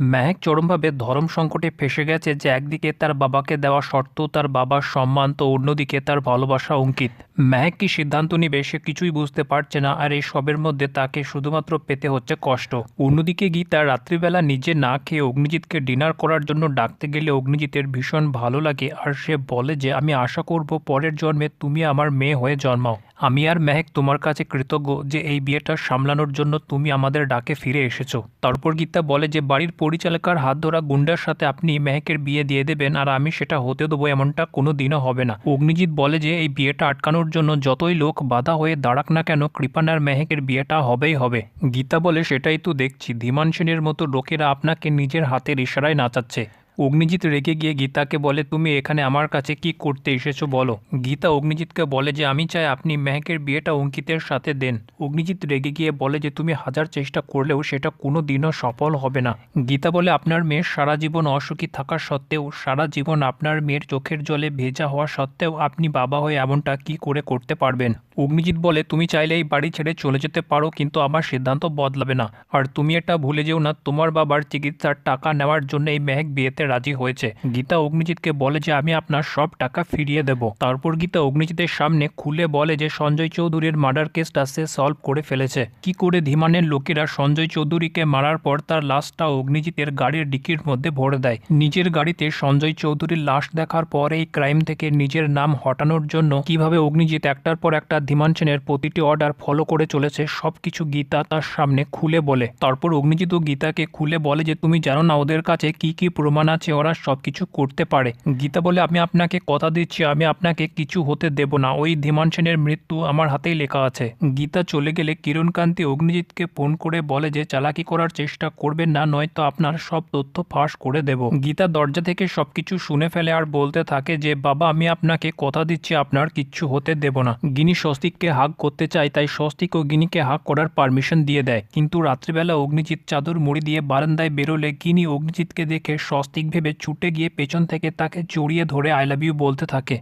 মেহেক চরমভাবে ধর্ম সংকটে ফেসে গেছে যে একদিকে তার বাবাকে দেওয়া শর্ত, তার বাবার সম্মান, তো অন্যদিকে তার ভালোবাসা অঙ্কিত। মেহেক কি সিদ্ধান্ত নিবে সে কিছুই বুঝতে পারছে না আর এই সবের মধ্যে তাকে শুধুমাত্র পেতে হচ্ছে কষ্ট। অন্যদিকে গীতা রাত্রিবেলা নিজে না খেয়ে অগ্নিজিৎকে ডিনার করার জন্য ডাকতে গেলে অগ্নিজিতের ভীষণ ভালো লাগে আর সে বলে যে, আমি আশা করব পরের জন্মে তুমি আমার মেয়ে হয়ে জন্মাও। আমি আর মেহেক তোমার কাছে কৃতজ্ঞ যে এই বিয়েটা সামলানোর জন্য তুমি আমাদের ডাকে ফিরে এসেছ। তারপর গীতা বলে যে, বাড়ির পরিচালকার হাত ধরা গুন্ডার সাথে আপনি মেহেকের বিয়ে দিয়ে দেবেন আর আমি সেটা হতে দেবো এমনটা কোনো দিনও হবে না। অগ্নিজিৎ বলে যে, এই বিয়েটা আটকানোর জন্য যতই লোক বাধা হয়ে দাঁড়াক না কেন কৃপান আর মেহেকের বিয়েটা হবেই হবে। গীতা বলে, সেটাই তো দেখছি। ধীমান সেনের মতো লোকেরা আপনাকে নিজের হাতের ইশারায় নাচাচ্ছে। অগ্নিজিৎ রেগে গিয়ে গীতাকে বলে, তুমি এখানে আমার কাছে কি করতে এসেছ বলো? গীতা অগ্নিজিৎকে বলে যে, আমি চাই আপনি মেহেকের বিয়েটা অঙ্কিতের সাথে দেন। অগ্নিজিৎ রেগে গিয়ে বলে যে, তুমি হাজার চেষ্টা করলেও সেটা কোনো দিনও সফল হবে না। গীতা বলে, আপনার মেয়ের সারা জীবন অসুখী থাকা সত্ত্বেও, সারা জীবন আপনার মেয়ের চোখের জলে ভেজা হওয়া সত্ত্বেও আপনি বাবা হয়ে এমনটা কি করে করতে পারবেন? অগ্নিজিৎ বলে, তুমি চাইলে এই বাড়ি ছেড়ে চলে যেতে পারো, কিন্তু আমার সিদ্ধান্ত বদলাবে না। আর তুমি এটা ভুলে যেও না, তোমার বাবার চিকিৎসার টাকা নেওয়ার জন্য এই মেহেক বিয়েতে রাজি হয়েছে। গীতা অগ্নিজিৎকে বলে যে, আমি আপনার সব টাকা ফিরিয়ে দেব। তারপর গীতা অগ্নিজিতের সামনে খুলে বলে যে, সঞ্জয় চৌধুরীর মার্ডার কেসটা সে সলভ করে ফেলেছে। কি করে ধীমানের লোকেরা সঞ্জয় চৌধুরীকে মারার পর তার লাশটা অগ্নিজিতের গাড়ির ডিকির মধ্যে ভরে দেয়। নিজের গাড়িতে সঞ্জয় চৌধুরীর লাশ দেখার পর এই ক্রাইম থেকে নিজের নাম হটানোর জন্য কীভাবে অগ্নিজিৎ একটার পর একটা ধীমান সেনের প্রতিটি অর্ডার ফলো করে চলেছে, সবকিছু গীতা তার সামনে খুলে বলে। তারপর অগ্নিজিৎ গীতাকে খুলে বলে যে, তুমি জানো না ওদের কাছে কি কি প্রমাণ আছে, ওরা সবকিছু করতে পারে। গীতা বলে, আমি আপনাকে কথা দিচ্ছি, আমি আপনাকে কিছু হতে দেব না। ওই ধীমান সেনের মৃত্যু আমার হাতেই লেখা আছে। গীতা চলে গেলে কিরণকান্তি অগ্নিজিৎকে ফোন করে বলে যে, চালাকি করার চেষ্টা করবেন না, নয়তো আপনার সব তথ্য ফাঁস করে দেব। গীতা দরজা থেকে সবকিছু শুনে ফেলে আর বলতে থাকে যে, বাবা, আমি আপনাকে কথা দিচ্ছি, আপনার কিচ্ছু হতে দেব না। গিনি স্বস্তিককে হাক করতে চায়, তাই স্বস্তিক ও গিনিকে হাক করার পারমিশন দিয়ে দেয়। কিন্তু রাত্রিবেলা অগ্নিজিৎ চাদর মুড়ি দিয়ে বারান্দায় বেরোলে গিনি অগ্নিজিৎকে দেখে স্বস্তিক ভেবে ছুটে গিয়ে পেছন থেকে তাকে জড়িয়ে ধরে আই লাভ ইউ বলতে থাকে।